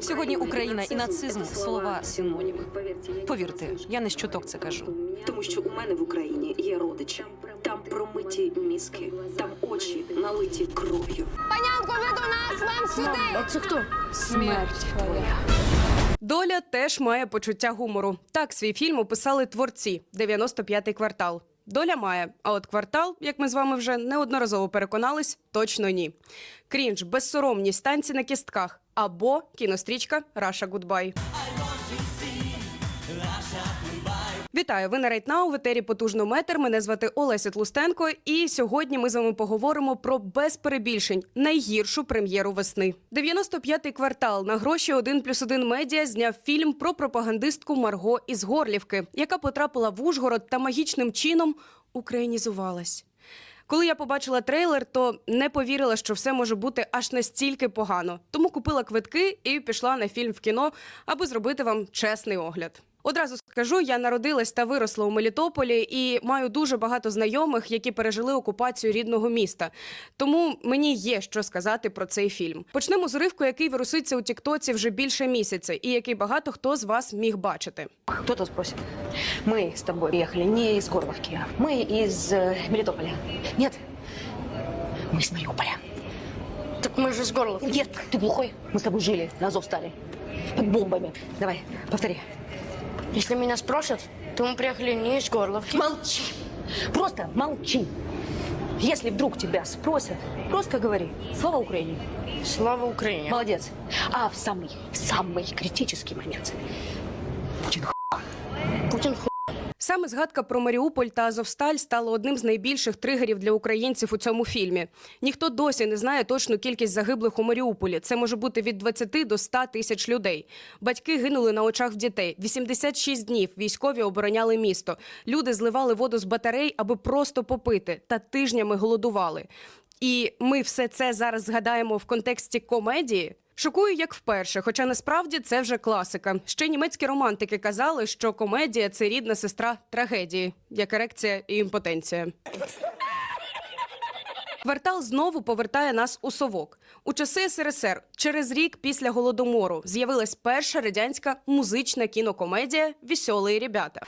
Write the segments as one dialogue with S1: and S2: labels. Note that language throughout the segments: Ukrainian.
S1: Сьогодні Україна і нацизм слова синоніми.
S2: Повірте, я не щоток це кажу.
S1: Тому що у мене в Україні є родичі. Там промиті мізки, там очі налиті кров'ю.
S3: Панянку, ви до нас, вам сюди!
S4: А це хто?
S2: Смерть твоя.
S5: Доля теж має почуття гумору. Так свій фільм описали творці 95-й квартал. Доля має, а от квартал, як ми з вами вже неодноразово переконались, точно ні. Крінж, безсоромність, танці на кістках або кінострічка Раша Гудбай. Вітаю! Ви на Рейтнау в етері потужно метр. Мене звати Олеся Тлустенко. І сьогодні ми з вами поговоримо про без перебільшень найгіршу прем'єру весни. 95-й квартал на гроші 1 плюс 1 медіа зняв фільм про пропагандистку Марго із Горлівки, яка потрапила в Ужгород та магічним чином українізувалась. Коли я побачила трейлер, то не повірила, що все може бути аж настільки погано. Тому купила квитки і пішла на фільм в кіно, аби зробити вам чесний огляд. Одразу скажу, я народилась та виросла у Мелітополі і маю дуже багато знайомих, які пережили окупацію рідного міста. Тому мені є що сказати про цей фільм. Почнемо з уривку, який вируситься у Тіктоці вже більше місяця, і який багато хто з вас міг бачити.
S2: Кто-то спросит. Мы с тобой приехали не из Горловки, мы из э, Мелитополя. Нет, мы из Мариуполя.
S4: Так ми ж з Горловки.
S2: Нет, ты глухой. Мы с тобой жили, на Азов стали. Под бомбами. Давай, повтори.
S4: Если меня спросят, то мы приехали не из Горловки.
S2: Молчи. Просто молчи. Если вдруг тебя спросят, просто говори. Слава Украине.
S4: Слава Україні!
S2: Молодец. А в самый, в самый критический момент Путин
S4: Путін ху...
S5: Саме згадка про Маріуполь та Азовсталь стала одним з найбільших тригерів для українців у цьому фільмі. Ніхто досі не знає точну кількість загиблих у Маріуполі. Це може бути від 20 до 100 тисяч людей. Батьки гинули на очах в дітей. 86 днів військові обороняли місто. Люди зливали воду з батарей, аби просто попити, та тижнями голодували. І ми все це зараз згадаємо в контексті комедії. Шокую, як вперше, хоча насправді це вже класика. Ще німецькі романтики казали, що комедія це рідна сестра трагедії, як ерекція і імпотенція. Квартал знову повертає нас у совок. У часи СРСР через рік після голодомору з'явилась перша радянська музична кінокомедія Веселі ребята.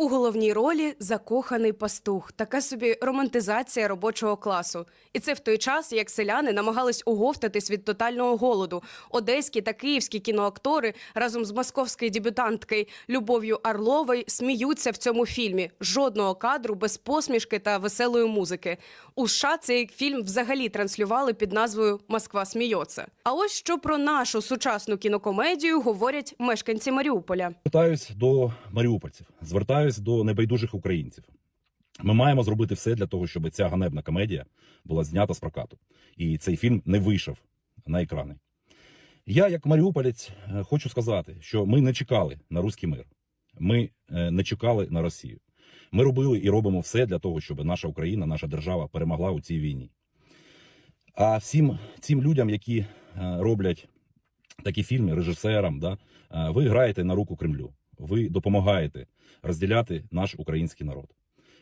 S5: У головній ролі закоханий пастух, така собі романтизація робочого класу. І це в той час, як селяни намагались оговтатись від тотального голоду. Одеські та київські кіноактори разом з московською дебютанткою Любов'ю Орловою сміються в цьому фільмі. Жодного кадру без посмішки та веселої музики. У США цей фільм взагалі транслювали під назвою Москва сміється. А ось що про нашу сучасну кінокомедію говорять мешканці Маріуполя.
S6: Звертаюсь до маріупольців, звертаюсь до небайдужих українців. Ми маємо зробити все для того, щоб ця ганебна комедія була знята з прокату, і цей фільм не вийшов на екрани. Я, як маріуполець, е, хочу сказати, що ми не чекали на руський мир. Ми е, не чекали на Росію. Ми робили і робимо все для того, щоб наша Україна, наша держава перемогла у цій війні. А всім цим людям, які е, роблять такі фільми, режисерам, да, ви граєте на руку Кремлю. Ви допомагаєте розділяти наш український народ.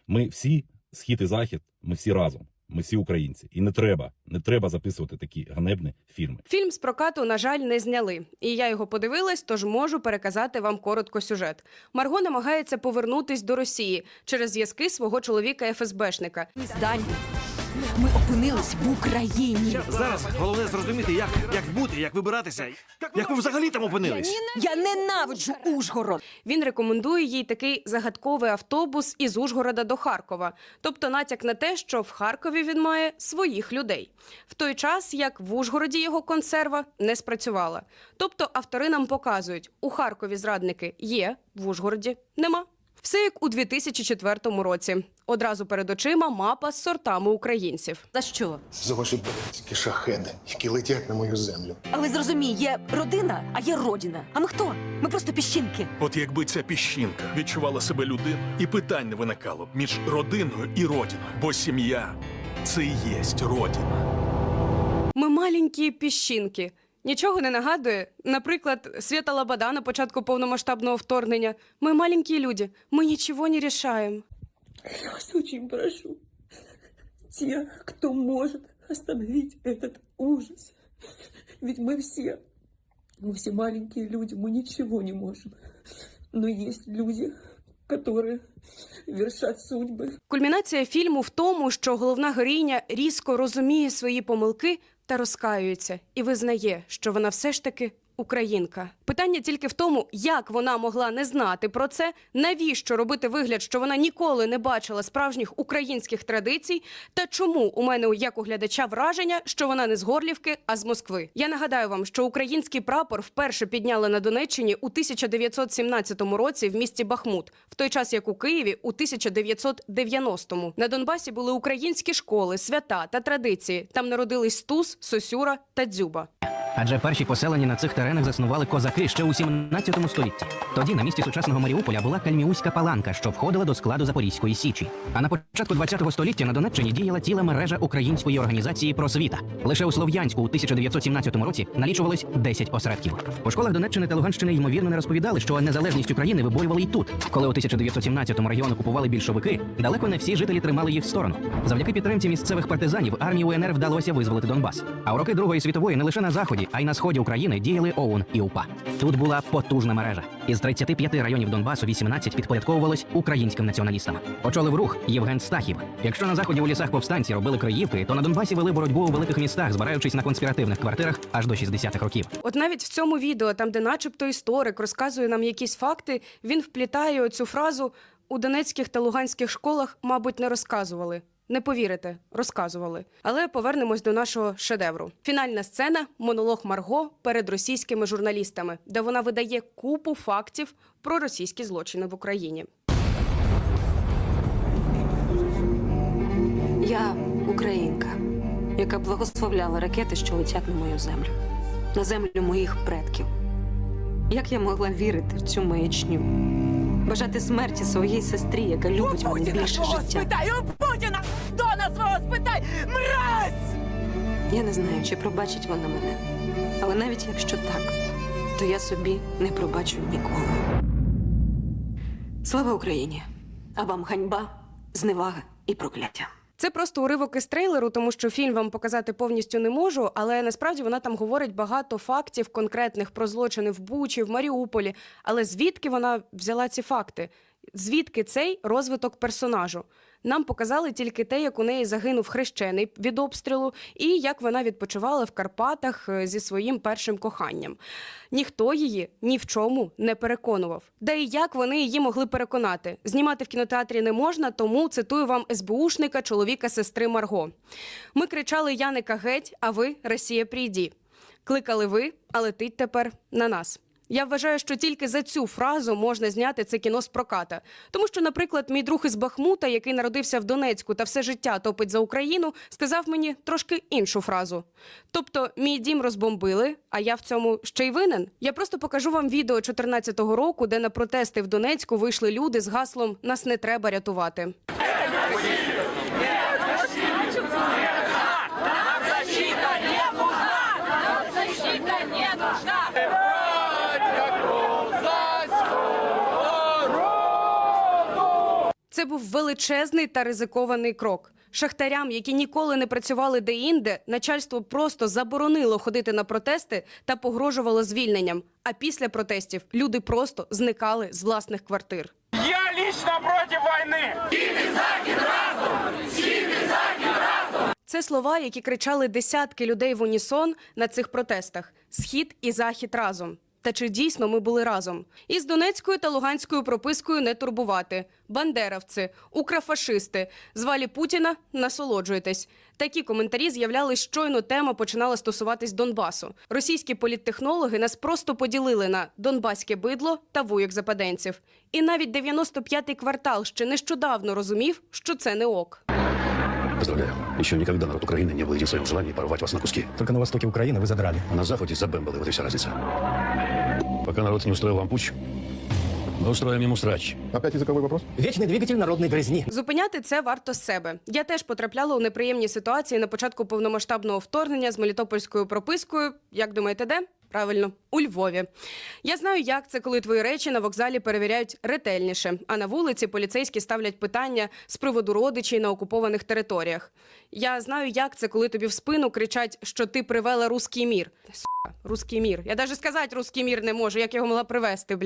S6: Ми всі, схід і захід, ми всі разом. Ми всі українці, і не треба, не треба записувати такі ганебні фільми.
S5: Фільм з прокату, на жаль, не зняли. І я його подивилась, тож можу переказати вам коротко сюжет. Марго намагається повернутись до Росії через зв'язки свого чоловіка ФСБшника.
S7: Здань. Ми опинились в Україні.
S8: Зараз головне зрозуміти, як, як бути, як вибиратися, як ви взагалі там опинились.
S7: Я ненавиджу Ужгород.
S5: Він рекомендує їй такий загадковий автобус із Ужгорода до Харкова, тобто натяк на те, що в Харкові він має своїх людей. В той час як в Ужгороді його консерва не спрацювала. Тобто автори нам показують, у Харкові зрадники є, в Ужгороді нема. Все як у 2004 році. Одразу перед очима мапа з сортами українців.
S7: За що?
S9: за ваші братські шахеди, які летять на мою землю.
S7: Але зрозумій, є родина, а є родина. А ми хто? Ми просто піщинки.
S10: От якби ця піщинка відчувала себе людиною, і питань не виникало б між родиною і родиною, бо сім'я це і єсть родина.
S5: Ми маленькі піщинки. Нічого не нагадує. Наприклад, Свята Лабада на початку повномасштабного вторгнення. Ми маленькі люди, ми нічого не рішаємо.
S1: Я вас очень прошу.
S11: те, кто может остановить этот ужас. Ведь мы все, мы все маленькие люди, мы ничего не можем. Но есть люди, которые вершат судьбы.
S5: Кульмінація фільму в тому, що головна героїня різко розуміє свої помилки та розкаюється і визнає, що вона все ж таки українка. Питання тільки в тому, як вона могла не знати про це, навіщо робити вигляд, що вона ніколи не бачила справжніх українських традицій, та чому у мене як у глядача враження, що вона не з Горлівки, а з Москви. Я нагадаю вам, що український прапор вперше підняли на Донеччині у 1917 році в місті Бахмут, в той час як у Києві у 1990-му. На Донбасі були українські школи, свята та традиції. Там народились Стус, Сосюра та Дзюба.
S12: Адже перші поселення на цих теренах заснували козаки ще у 17 столітті. Тоді на місці сучасного Маріуполя була Кальміуська паланка, що входила до складу Запорізької січі. А на початку 20 століття на Донеччині діяла ціла мережа української організації просвіта. Лише у Слов'янську у 1917 році налічувалось 10 осередків. У школах Донеччини та Луганщини ймовірно не розповідали, що незалежність України виборювали і тут. Коли у 1917-му регіон окупували більшовики, далеко не всі жителі тримали їх в сторону. Завдяки підтримці місцевих партизанів армії УНР вдалося визволити Донбас. А у роки Другої світової не лише на заході, а й на сході України діяли ОУН і УПА. Тут була потужна мережа. Із 35 районів Донбасу 18 підпорядковувалось українським націоналістам. Очолив рух Євген Стахів. Якщо на заході у лісах повстанці робили криївки, то на Донбасі вели боротьбу у великих містах, збираючись на конспіративних квартирах аж до 60-х років.
S5: От навіть в цьому відео, там, де начебто історик розказує нам якісь факти, він вплітає оцю фразу у донецьких та луганських школах, мабуть, не розказували. Не повірите, розказували. Але повернемось до нашого шедевру. Фінальна сцена монолог Марго перед російськими журналістами, де вона видає купу фактів про російські злочини в Україні.
S1: Я українка, яка благословляла ракети, що летять на мою землю, на землю моїх предків. Як я могла вірити в цю маячню? Бажати смерті своїй сестрі, яка любить мене більше життя.
S7: спитай, у Путіна! Дона свого спитай! Мразь!
S1: Я не знаю, чи пробачить вона мене. Але навіть якщо так, то я собі не пробачу ніколи. Слава Україні! А вам ганьба, зневага і прокляття.
S5: Це просто уривок із трейлеру, тому що фільм вам показати повністю не можу, але насправді вона там говорить багато фактів конкретних про злочини в Бучі, в Маріуполі. Але звідки вона взяла ці факти? Звідки цей розвиток персонажу? Нам показали тільки те, як у неї загинув хрещений від обстрілу, і як вона відпочивала в Карпатах е, зі своїм першим коханням. Ніхто її ні в чому не переконував. Да і як вони її могли переконати? Знімати в кінотеатрі не можна, тому цитую вам СБУшника, чоловіка сестри Марго. Ми кричали Яника геть, а ви Росія прийді. Кликали ви, а летить тепер на нас. Я вважаю, що тільки за цю фразу можна зняти це кіно з проката. Тому що, наприклад, мій друг із Бахмута, який народився в Донецьку та все життя топить за Україну, сказав мені трошки іншу фразу. Тобто, мій дім розбомбили, а я в цьому ще й винен. Я просто покажу вам відео 14-го року, де на протести в Донецьку вийшли люди з гаслом Нас не треба рятувати. Був величезний та ризикований крок. Шахтарям, які ніколи не працювали де-інде, начальство просто заборонило ходити на протести та погрожувало звільненням. А після протестів люди просто зникали з власних квартир.
S8: Я лично проти війни!
S5: Це слова, які кричали десятки людей в унісон на цих протестах: схід і захід разом. Та чи дійсно ми були разом? Із Донецькою та Луганською пропискою не турбувати. Бандеровці, укрофашисти, звалі Путіна, насолоджуйтесь. Такі коментарі з'являлись щойно тема починала стосуватись Донбасу. Російські політтехнологи нас просто поділили на донбаське бидло та вуєк западенців. І навіть 95-й квартал ще нещодавно розумів, що це не ок.
S12: Поздравляю. Еще никогда народ Украины не был един в своем желании порвать вас на куски.
S8: Только на востоке Украины вы задрали.
S12: А на Западе забэмбалы, вот и вся разница. Пока народ не устроил вам путь, мы устроим ему срач.
S9: Опять языковой вопрос?
S8: Вечный двигатель народной грызни.
S5: Зупиняти це варто з себе. Я теж потрапляла у неприємні ситуації на початку повномасштабного вторгнення з мелітопольською пропискою. Як думаєте, де? Правильно, у Львові. Я знаю, як це, коли твої речі на вокзалі перевіряють ретельніше, а на вулиці поліцейські ставлять питання з приводу родичів на окупованих територіях. Я знаю, як це, коли тобі в спину кричать, що ти привела руський мір. Сука, руський мір. Я навіть сказати руський мір не можу, як його могла привезти.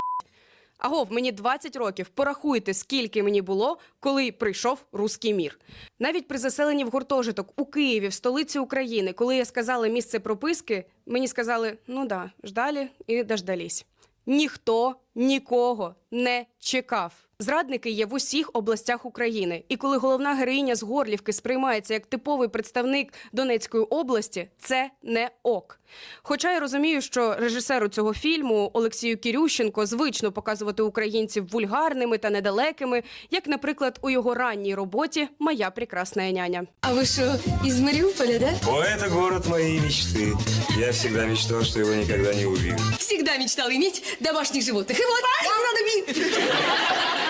S5: Агов, мені 20 років. Порахуйте, скільки мені було, коли прийшов руський мір. Навіть при заселенні в гуртожиток у Києві, в столиці України, коли я сказала місце прописки, мені сказали: ну да, ждалі і дождались. Ніхто нікого не чекав. Зрадники є в усіх областях України. І коли головна героїня з Горлівки сприймається як типовий представник Донецької області, це не ок. Хоча я розумію, що режисеру цього фільму Олексію Кірющенко звично показувати українців вульгарними та недалекими, як, наприклад, у його ранній роботі Моя прекрасна няня.
S3: А вы что, из Мариуполя, да?
S13: О, это город моей мечты. Я всегда мечтал, что его никогда не увижу.
S3: Всегда мечтал иметь домашних животных. И вот, их надо бить. А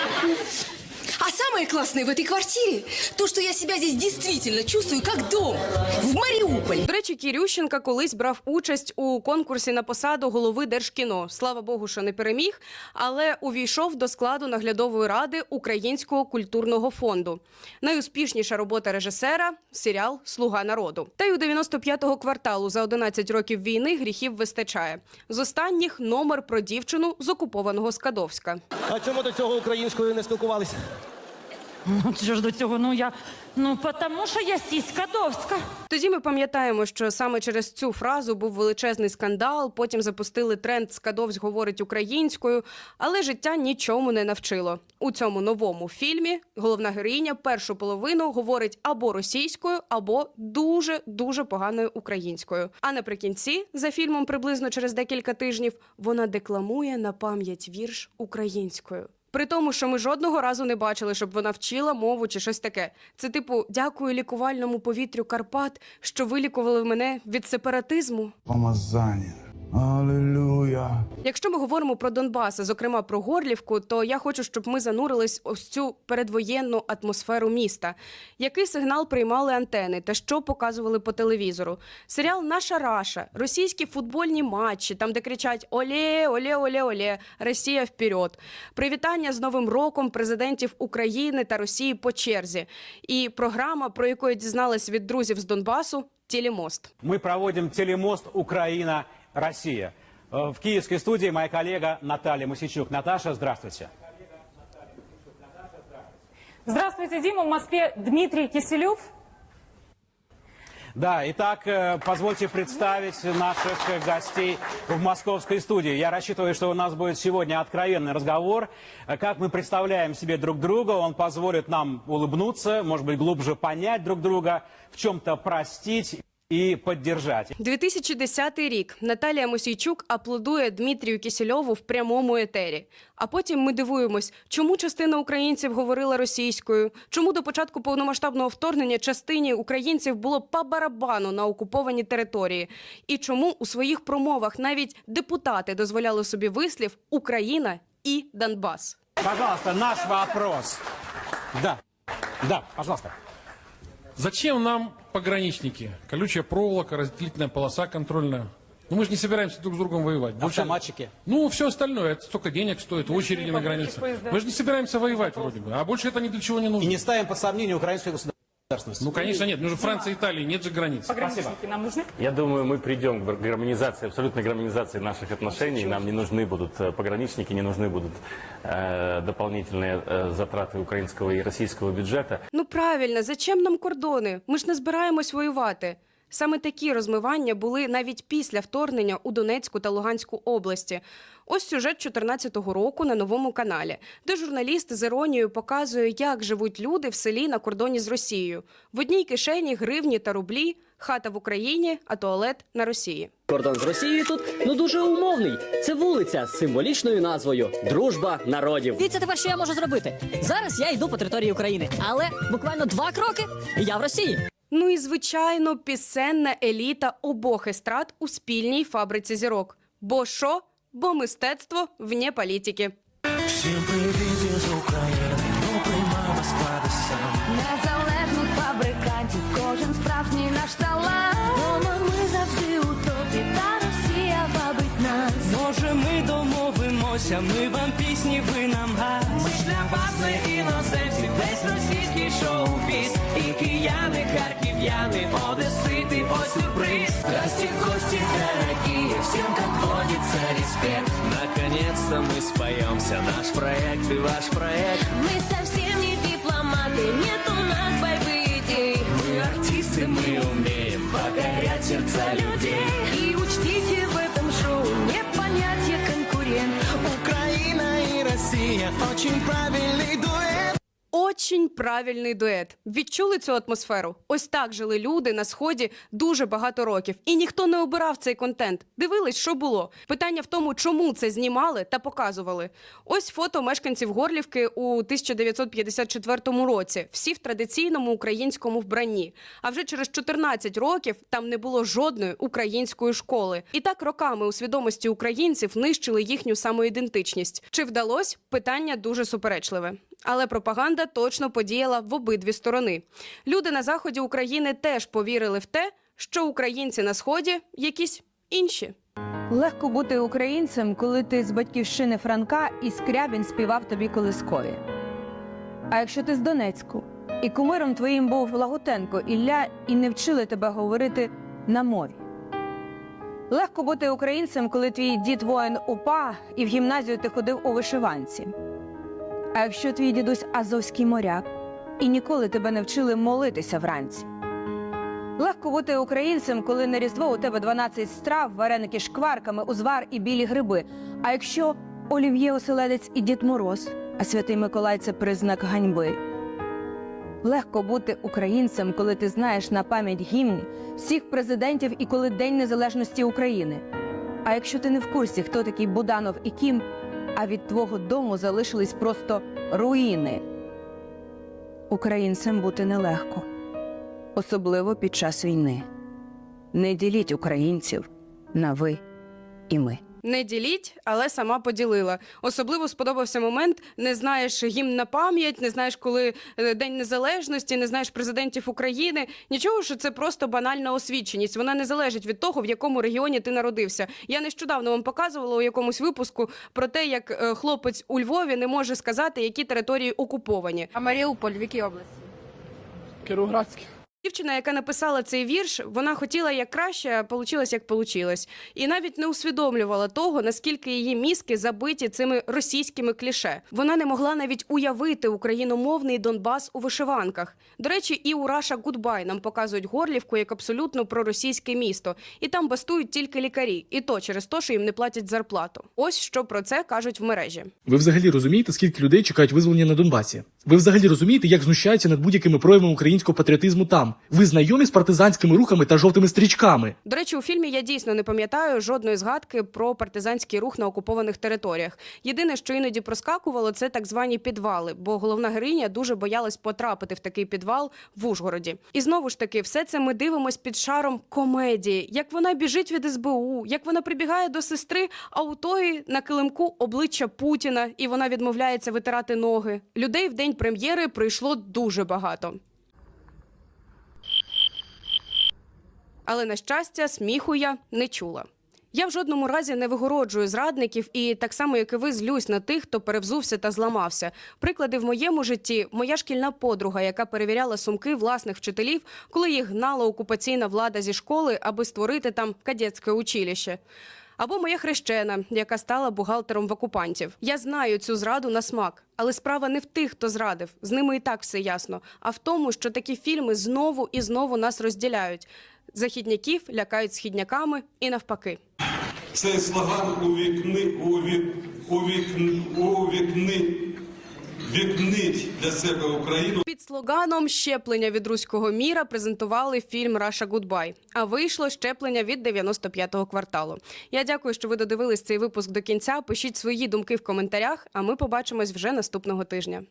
S3: самое классное в этой квартире, то, что я себя здесь действительно чувствую как дома. В Мариуполе.
S5: До речі, Кірющенка колись брав участь у конкурсі на посаду голови Держкіно. Слава Богу, що не переміг, але увійшов до складу наглядової ради Українського культурного фонду. Найуспішніша робота режисера серіал Слуга народу. Та й у 95-го кварталу за 11 років війни гріхів вистачає. З останніх номер про дівчину з окупованого Скадовська.
S8: А чому до цього українською не спілкувалися?
S7: Ну, що ж до цього? Ну я. Ну, тому що я сіська довська.
S5: Тоді ми пам'ятаємо, що саме через цю фразу був величезний скандал. Потім запустили тренд Скадовсь говорить українською, але життя нічому не навчило. У цьому новому фільмі головна героїня першу половину говорить або російською, або дуже дуже поганою українською. А наприкінці, за фільмом, приблизно через декілька тижнів, вона декламує на пам'ять вірш українською. При тому, що ми жодного разу не бачили, щоб вона вчила мову чи щось таке. Це типу дякую лікувальному повітрю Карпат, що вилікували мене від сепаратизму.
S13: Помазание. Аллилуйя.
S5: Якщо ми говоримо про Донбас, зокрема про Горлівку, то я хочу, щоб ми занурились ось цю передвоєнну атмосферу міста. Який сигнал приймали антени та що показували по телевізору? Серіал Наша Раша, російські футбольні матчі, там де кричать Олє, олє, олє, олє, Росія вперед. Привітання з Новим роком президентів України та Росії по черзі. І програма, про яку я дізналась від друзів з Донбасу, Телемост.
S13: Мы проводим телемост Украина-Россия. Э, В киевской студии моя коллега Наталья Мусичук. Наташа, здравствуйте.
S7: Здравствуйте, Дима. В Москве Дмитрий Киселев.
S13: Да, итак, э, позвольте представить наших гостей в московской студии. Я рассчитываю, что у нас будет сегодня откровенный разговор. Э, Как мы представляем себе друг друга, он позволит нам улыбнуться, может быть, глубже понять друг друга, в чем-то простить и поддержать.
S5: 2010 рік Наталія Мосійчук аплодує Дмитрію Кісельову в прямому етері. А потім ми дивуємось, чому частина українців говорила російською, чому до початку повномасштабного вторгнення частині українців було по барабану на окупованій території, і чому у своїх промовах навіть депутати дозволяли собі вислів Україна і Донбас.
S13: Пожалуйста, наш вопрос. Да, да, пожалуйста.
S10: Зачем нам пограничники? Колючая проволока, разделительная полоса контрольная. Ну мы же не собираемся друг с другом воевать. Больше-
S13: Автоматчики.
S10: Ну, все остальное, это столько денег стоит, очереди на границе. Мы же не собираемся воевать вроде бы, а больше это ни для чего не
S13: И
S10: нужно.
S13: не ставим под сомнение украинскую государственность.
S10: Ну, конечно, нет. Между Францией и Италией нет же границ.
S7: Пограничники нам нужны?
S13: Я думаю, мы придем к гармонизации, абсолютной гармонизации наших отношений. Нам не нужны будут э, пограничники, не нужны будут э, дополнительные э, затраты украинского и российского бюджета.
S5: Ну правильно, зачем нам кордони? Ми ж не збираємось воювати. Саме такі розмивання були навіть після вторгнення у Донецьку та Луганську області. Ось сюжет 14-го року на новому каналі, де журналіст з іронією показує, як живуть люди в селі на кордоні з Росією. В одній кишені гривні та рублі, хата в Україні, а туалет на Росії.
S12: Кордон з Росією тут ну дуже умовний. Це вулиця з символічною назвою Дружба народів.
S7: Дивіться тепер, що я можу зробити. Зараз я йду по території України, але буквально два кроки і я в Росії.
S5: Ну і звичайно, пісенна еліта обох естрад у спільній фабриці зірок. Бо що? Бо мистецтво вне політики.
S3: Незалежних фабрикантів, кожен справжній наш талант. Дома ми завжди у топі, та Росія бабить
S7: Смійтеся, ми домовимося, ми вам пісні, ви нам газ. Ми для вас не іноземці, харків'яни, одесити, ось сюрприз. Здрасте, гості дорогие, всем, как водится, респект. Наконец-то мы споемся, наш проект и ваш проект.
S3: Мы
S7: Очень
S5: правильний дует. Відчули цю атмосферу? Ось так жили люди на сході дуже багато років, і ніхто не обирав цей контент. Дивились, що було. Питання в тому, чому це знімали та показували. Ось фото мешканців Горлівки у 1954 році. Всі в традиційному українському вбранні. А вже через 14 років там не було жодної української школи. І так роками у свідомості українців нищили їхню самоідентичність. Чи вдалось? Питання дуже суперечливе. Але пропаганда точно подіяла в обидві сторони. Люди на заході України теж повірили в те, що українці на сході якісь інші.
S14: Легко бути українцем, коли ти з батьківщини Франка і Скрябін співав тобі колискові. А якщо ти з Донецьку, і кумиром твоїм був Лагутенко Ілля, і не вчили тебе говорити на мові. Легко бути українцем, коли твій дід воїн УПА, і в гімназію ти ходив у вишиванці. А якщо твій дідусь азовський моряк, і ніколи тебе не вчили молитися вранці. Легко бути українцем, коли на різдво у тебе 12 страв, вареники шкварками, узвар і білі гриби. А якщо олів'є оселедець і Дід Мороз, а святий Миколай це признак ганьби. Легко бути українцем, коли ти знаєш на пам'ять гімн всіх президентів і коли День Незалежності України. А якщо ти не в курсі, хто такий Буданов і Кім, а від твого дому залишились просто руїни. Українцям бути нелегко особливо під час війни. Не діліть українців на ви і ми.
S5: Не діліть, але сама поділила. Особливо сподобався момент: не знаєш гімн на пам'ять, не знаєш, коли е, День Незалежності, не знаєш президентів України. Нічого, що це просто банальна освіченість. Вона не залежить від того, в якому регіоні ти народився. Я нещодавно вам показувала у якомусь випуску про те, як е, хлопець у Львові не може сказати, які території окуповані.
S4: А Маріуполь в якій області?
S8: Кіровоградський.
S5: Дівчина, яка написала цей вірш, вона хотіла як краще, а получилось як получилось. І навіть не усвідомлювала того, наскільки її мізки забиті цими російськими кліше. Вона не могла навіть уявити україномовний Донбас у вишиванках. До речі, і у Раша Гудбай нам показують Горлівку як абсолютно проросійське місто, і там бастують тільки лікарі, і то через те, що їм не платять зарплату. Ось що про це кажуть в мережі.
S8: Ви взагалі розумієте, скільки людей чекають визволення на Донбасі? Ви взагалі розумієте, як знущаються над будь-якими проявами українського патріотизму там? Ви знайомі з партизанськими рухами та жовтими стрічками?
S5: До речі, у фільмі я дійсно не пам'ятаю жодної згадки про партизанський рух на окупованих територіях. Єдине, що іноді проскакувало, це так звані підвали, бо головна героїня дуже боялась потрапити в такий підвал в Ужгороді. І знову ж таки, все це ми дивимось під шаром комедії, як вона біжить від СБУ, як вона прибігає до сестри, а у тої на килимку обличчя Путіна, і вона відмовляється витирати ноги. Людей в день прем'єри прийшло дуже багато. Але на щастя, сміху я не чула. Я в жодному разі не вигороджую зрадників і так само, як і ви, злюсь на тих, хто перевзувся та зламався. Приклади в моєму житті моя шкільна подруга, яка перевіряла сумки власних вчителів, коли їх гнала окупаційна влада зі школи, аби створити там кадетське училище. Або моя хрещена, яка стала бухгалтером в окупантів. Я знаю цю зраду на смак, але справа не в тих, хто зрадив. З ними і так все ясно. А в тому, що такі фільми знову і знову нас розділяють. Західняків лякають східняками і навпаки.
S15: Цей слоган увікни, увік, увікни, увікни, вікнить для себе Україну.
S5: Слоганом щеплення від руського міра презентували фільм Раша Гудбай. А вийшло щеплення від 95-го кварталу. Я дякую, що ви додивились цей випуск до кінця. Пишіть свої думки в коментарях, а ми побачимось вже наступного тижня.